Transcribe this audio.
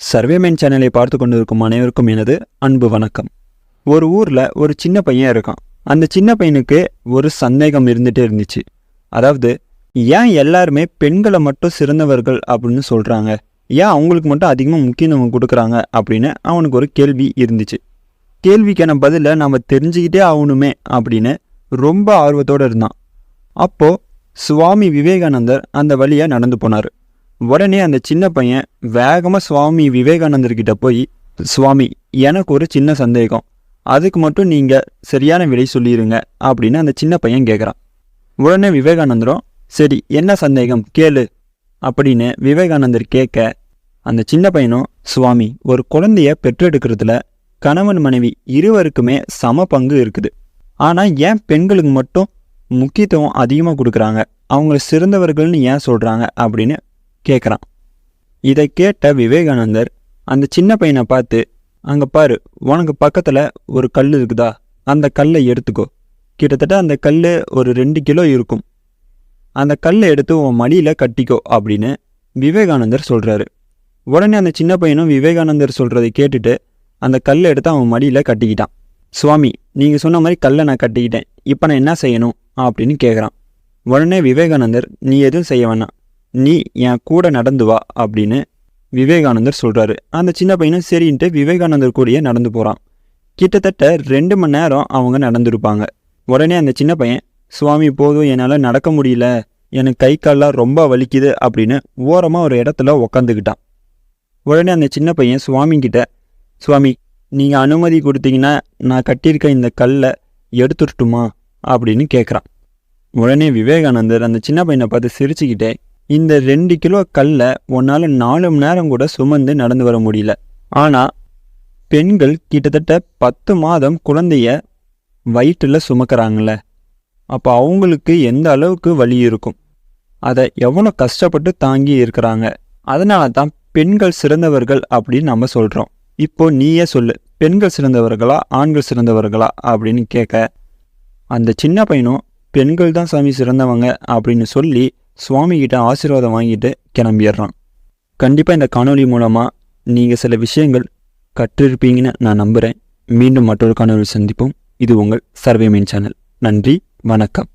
சர்வேமேன் சேனலை பார்த்து கொண்டிருக்கும் அனைவருக்கும் எனது அன்பு வணக்கம். ஒரு ஊரில் ஒரு சின்ன பையன் இருக்கான். அந்த சின்ன பையனுக்கு ஒரு சந்தேகம் இருந்துகிட்டே இருந்துச்சு. அதாவது ஏன் எல்லாருமே பெண்களை மட்டும் சிறந்தவர்கள் அப்படின்னு சொல்கிறாங்க ஏன் அவங்களுக்கு மட்டும் அதிகமாக முக்கியத்துவம் கொடுக்குறாங்க அப்படின்னு அவனுக்கு ஒரு கேள்வி இருந்துச்சு. கேள்விக்கான பதிலை நம்ம தெரிஞ்சுக்கிட்டே ஆகணுமே அப்படின்னு ரொம்ப ஆர்வத்தோடு இருந்தான். அப்போது சுவாமி விவேகானந்தர் அந்த வழியாக நடந்து போனார். உடனே அந்த சின்ன பையன் வேகமாக சுவாமி விவேகானந்தர்கிட்ட போய் சுவாமி எனக்கு ஒரு சின்ன சந்தேகம். அதுக்கு மட்டும் நீங்கள் சரியான விடை சொல்லிடுங்க அப்படின்னு அந்த சின்ன பையன் கேட்குறான் உடனே விவேகானந்தரும் சரி என்ன சந்தேகம்? கேளு அப்படின்னு விவேகானந்தர் கேட்க அந்த சின்ன பையனும் சுவாமி ஒரு குழந்தைய பெற்றெடுக்கிறதுல கணவன் மனைவி இருவருக்குமே சம பங்கு இருக்குது. ஆனால் ஏன் பெண்களுக்கு மட்டும் முக்கியத்துவம் அதிகமாக கொடுக்குறாங்க? அவங்கள சிறந்தவர்கள்னு ஏன் சொல்கிறாங்க அப்படின்னு கேட்குறான் இதை கேட்ட விவேகானந்தர் அந்த சின்ன பையனை பார்த்து அங்கே பாரு உனக்கு பக்கத்தில் ஒரு கல் இருக்குதா? அந்த கல்லை எடுத்துக்கோ. கிட்டத்தட்ட அந்த கல் ஒரு ரெண்டு கிலோ இருக்கும். அந்த கல்லை எடுத்து உன் மடியில் கட்டிக்கோ அப்படின்னு விவேகானந்தர் சொல்கிறாரு உடனே அந்த சின்ன பையனும் விவேகானந்தர் சொல்கிறதை கேட்டுட்டு அந்த கல்லை எடுத்து அவன் மடியில் கட்டிக்கிட்டான். சுவாமி நீங்கள் சொன்ன மாதிரி கல்லை நான் கட்டிக்கிட்டேன். இப்போ நான் என்ன செய்யணும்? அப்படின்னு கேட்குறான் உடனே விவேகானந்தர் நீ எதுவும் செய்ய வேணாம். நீ என் கூட நடந்து வா அப்படின்னு விவேகானந்தர் சொல்கிறாரு அந்த சின்ன பையனும் சரின்ட்டு விவேகானந்தர் கூடயே நடந்து போகிறான் கிட்டத்தட்ட ரெண்டு மணி நேரம் அவங்க நடந்திருப்பாங்க. உடனே அந்த சின்ன பையன் சுவாமி போதும் என்னால் நடக்க முடியல. எனக்கு கை கால்லாம் ரொம்ப வலிக்குது அப்படின்னு ஓரமாக ஒரு இடத்துல உக்காந்துக்கிட்டான். உடனே அந்த சின்ன பையன் சுவாமி கிட்ட சுவாமி நீங்கள் அனுமதி கொடுத்தீங்கன்னா நான் கட்டியிருக்க இந்த கல்லை எடுத்துட்டுமா அப்படின்னு கேட்குறான் உடனே விவேகானந்தர் அந்த சின்ன பையனை பார்த்து சிரிச்சுக்கிட்டே இந்த ரெண்டு கிலோ கல்லை உன்னால் நாலு மணி நேரம் கூட சுமந்து நடந்து வர முடியல. ஆனால் பெண்கள் கிட்டத்தட்ட பத்து மாதம் குழந்தைய வயிற்றில் சுமக்கிறாங்கள அப்போ அவங்களுக்கு எந்த அளவுக்கு வலி இருக்கும்? அதை எவ்வளோ கஷ்டப்பட்டு தாங்கி இருக்கிறாங்க? அதனால தான் பெண்கள் சிறந்தவர்கள் அப்படின்னு நம்ம சொல்கிறோம் இப்போ நீயே சொல்லு பெண்கள் சிறந்தவர்களா ஆண்கள் சிறந்தவர்களா அப்படின்னு கேட்க அந்த சின்ன பையனும் பெண்கள் தான் சாமி சிறந்தவங்க அப்படின்னு சொல்லி சுவாமிகிட்ட ஆசீர்வாதம் வாங்கிட்டு கிளம்பிடுறான் கண்டிப்பாக இந்த காணொளி மூலமாக நீங்கள் சில விஷயங்கள் கற்றிருப்பீங்கன்னு நான் நம்புகிறேன் மீண்டும் மற்றொரு காணொலி சந்திப்போம். இது உங்கள் சர்வே மீன் சேனல். நன்றி வணக்கம்.